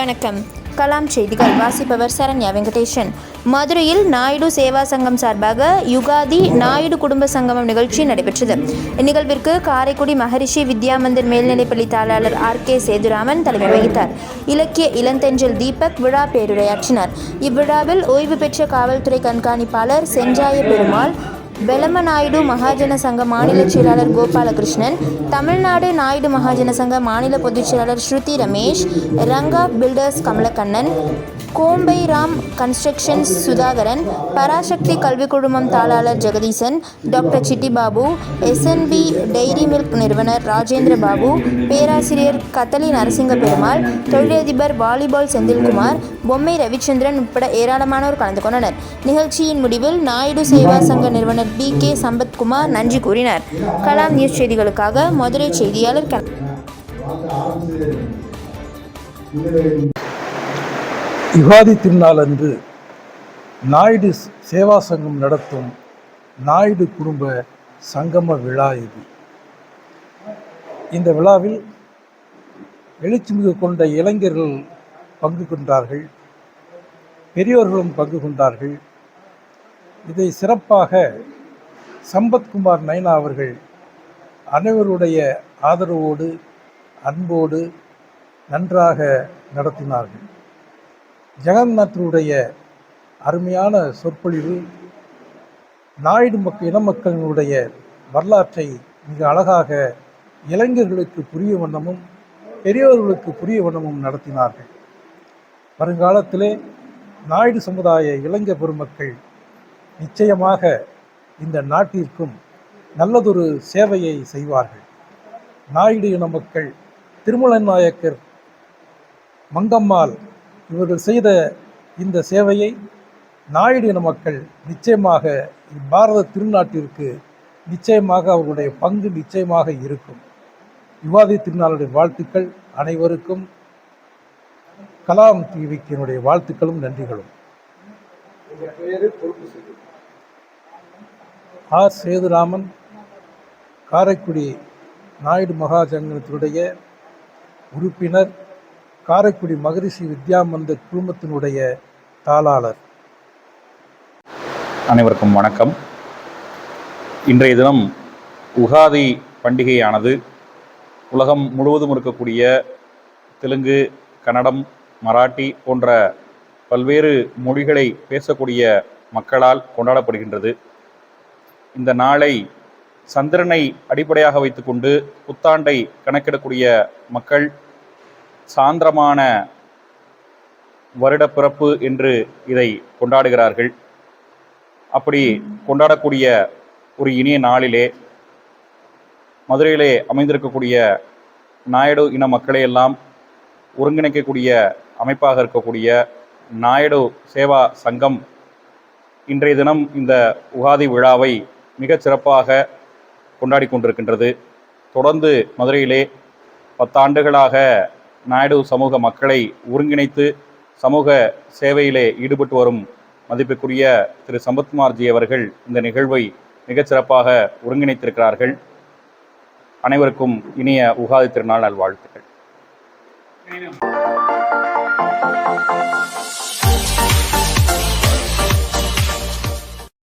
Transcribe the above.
வணக்கம். கலாம் செய்திகள். வாசிப்பவர் சரண்யா வெங்கடேஷன் மதுரையில் நாயுடு சேவா சங்கம் சார்பாக யுகாதி நாயுடு குடும்ப சங்கமம் நிகழ்ச்சி நடைபெற்றது. இந்நிகழ்விற்கு காரைக்குடி மகரிஷி வித்யா மந்திர் மேல்நிலைப்பள்ளி தாளாளர் ஆர் கே சேதுராமன் தலைமை வகித்தார். இலக்கிய இளந்தெஞ்சல் தீபக் விழா பேருரையாற்றினார். இவ்விழாவில் ஓய்வு பெற்ற காவல்துறை கண்காணிப்பாளர் செஞ்சாய பெருமாள் வெலம நாயுடு மகாஜன சங்க மாநில செயலாளர் கோபாலகிருஷ்ணன் தமிழ்நாடு நாயுடு மகாஜன சங்க மாநில பொதுச் செயலாளர் ஸ்ருதி ரமேஷ் ரங்கா பில்டர்ஸ் கமலக்கண்ணன் கோம்பை ராம் கன்ஸ்ட்ரக்ஷன்ஸ் சுதாகரன் பராசக்தி கல்விக் குழுமம் தாளாளர் Jagadeesan doctor Chittibabu SNB dairy milk நிறுவனர் ராஜேந்திர பாபு பேராசிரியர் கத்தலி நரசிங்க பெருமாள் தொழிலதிபர் வாலிபால் செந்தில்குமார் பொம்மை ரவிச்சந்திரன் உட்பட ஏராளமானோர் கலந்து கொண்டனர். நிகழ்ச்சியின் முடிவில் நாயுடு சேவா சங்க நிறுவனர் பி கே சம்பத்குமார் நன்றி கூறினார். கலாம் நியூஸ் செய்திகளுக்காக மதுரை செய்தியாளர் யுகாதி திருநாள் அன்று நாயுடு சேவா சங்கம் நடத்தும் நாயுடு குடும்ப சங்கம விழா இது. இந்த விழாவில் எழுச்சிமிகு கொண்ட இளைஞர்கள் பங்கு கொண்டார்கள் பெரியோர்களும் பங்கு கொண்டார்கள். இதை சிறப்பாக சம்பத்குமார் நைனா அவர்கள் அனைவருடைய ஆதரவோடு அன்போடு நன்றாக நடத்தினார்கள். ஜெகநாத்தருடைய அருமையான சொற்பொழிவு நாயுடு மக்கள் இன மக்களினுடைய வரலாற்றை மிக அழகாக இளைஞர்களுக்கு புரிய வண்ணமும் பெரியவர்களுக்கு புரிய வண்ணமும் நடத்தினார்கள். வருங்காலத்திலே நாயுடு சமுதாய இளைஞர் பெருமக்கள் நிச்சயமாக இந்த நாட்டிற்கும் நல்லதொரு சேவையை செய்வார்கள். நாயுடு இன மக்கள் திருமலன் நாயக்கர் மங்கம்மாள் இவர்கள் செய்த இந்த சேவையை நாயுடு இன மக்கள் நிச்சயமாக பாரத திருநாட்டிற்கு நிச்சயமாக அவர்களுடைய பங்கு நிச்சயமாக இருக்கும். யுவாதி திருநாளுடைய வாழ்த்துக்கள் அனைவருக்கும் கலாம் டிவிக்கு என்னுடைய வாழ்த்துக்களும் நன்றிகளும். ஆர் சேதுராமன் காரைக்குடி நாயுடு மகாஜங்கத்தினுடைய உறுப்பினர் காரைக்குடி மகரிஷி வித்யாமந்த குழுமத்தினுடைய தாளாளர். அனைவருக்கும் வணக்கம். இன்றைய தினம் உகாதி பண்டிகையானது உலகம் முழுவதும் இருக்கக்கூடிய தெலுங்கு கன்னடம் மராட்டி போன்ற பல்வேறு மொழிகளை பேசக்கூடிய மக்களால் கொண்டாடப்படுகின்றது. இந்த நாளை சந்திரனை அடிப்படையாக வைத்துக்கொண்டு புத்தாண்டை கணக்கிடக்கூடிய மக்கள் சாந்திரமான வருடப்பிறப்பு என்று இதை கொண்டாடுகிறார்கள். அப்படி கொண்டாடக்கூடிய ஒரு இனிய நாளிலே மதுரையிலே அமைந்திருக்கக்கூடிய நாயுடு இன மக்களை எல்லாம் ஒருங்கிணைக்கக்கூடிய அமைப்பாக இருக்கக்கூடிய நாயுடு சேவா சங்கம் இன்றைய தினம் இந்த உகாதி விழாவை மிகச் சிறப்பாக கொண்டாடி கொண்டிருக்கின்றது. தொடர்ந்து மதுரையிலே பத்தாண்டுகளாக நாயுடு சமூக மக்களை ஒருங்கிணைத்து சமூக சேவையிலே ஈடுபட்டு வரும் மதிப்புக்குரிய திரு. சம்பத்குமார்ஜி அவர்கள் இந்த நிகழ்வை மிகச்சிறப்பாக ஒருங்கிணைத்திருக்கிறார்கள். அனைவருக்கும் இனிய உகாதி திருநாள் நல்வாழ்த்துக்கள்.